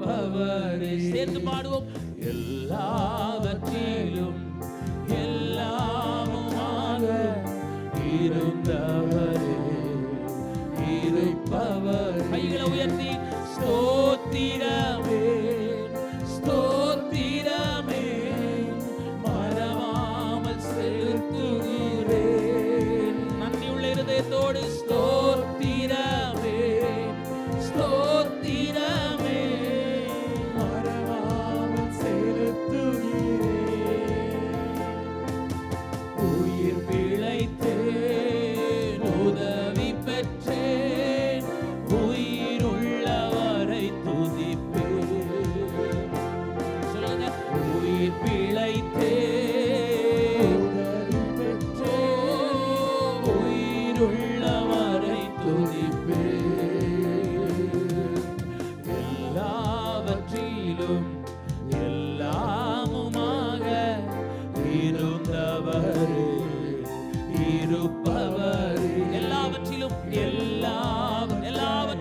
காப்பவரே சேர்ந்து பாடுவோம். எல்லாவற்றிலும் எல்லாமுமாக இருந்தவர்.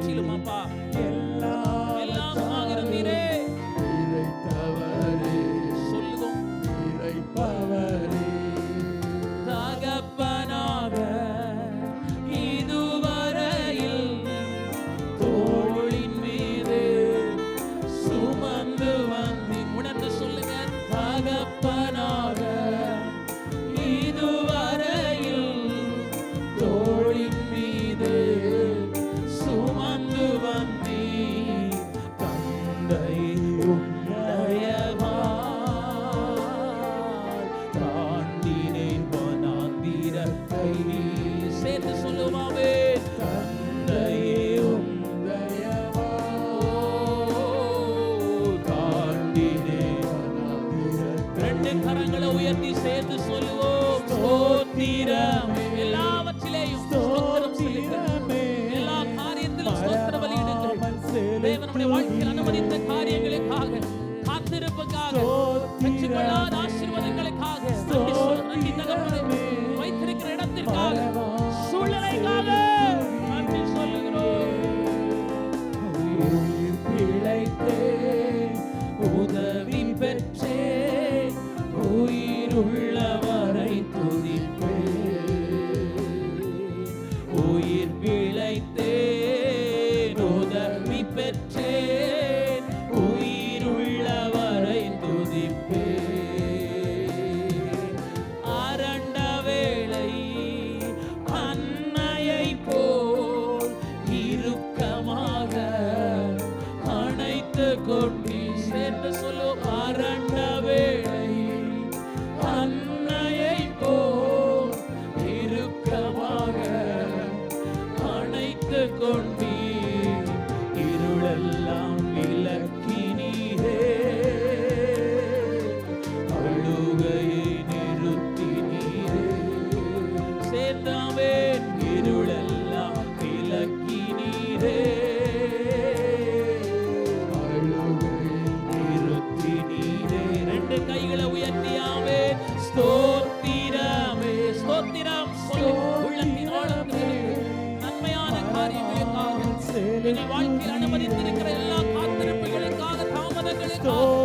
ஆட்சியிலுமாப்பா சேர்த்தவே இருளெல்லாம் விலக்கி நீரே. நிறுத்தி நீரே. ரெண்டு கைகளை உயர்த்தியாவே ஸ்தோத்திரமே. ஸ்தோத்திரம் நன்மையான வாழ்க்கையில் அனுமதித்திருக்கிற எல்லா காத்திருப்புகளுக்காக தாமதங்களுக்காக.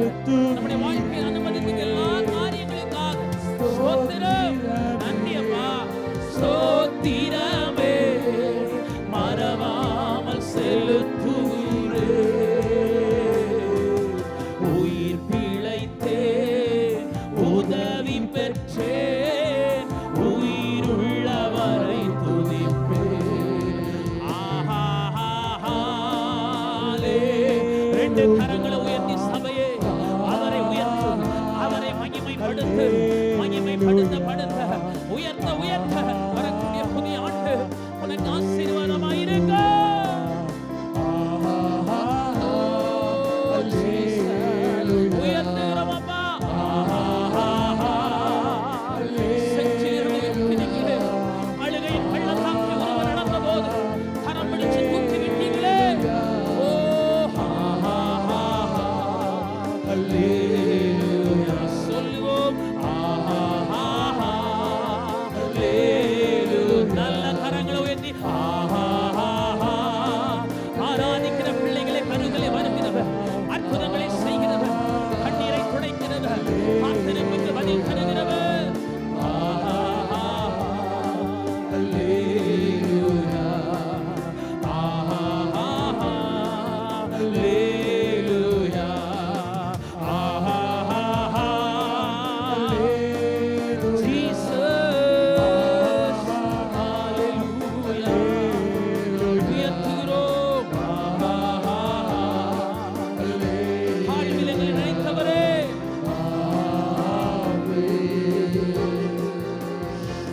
ஸ்தோத்திரம்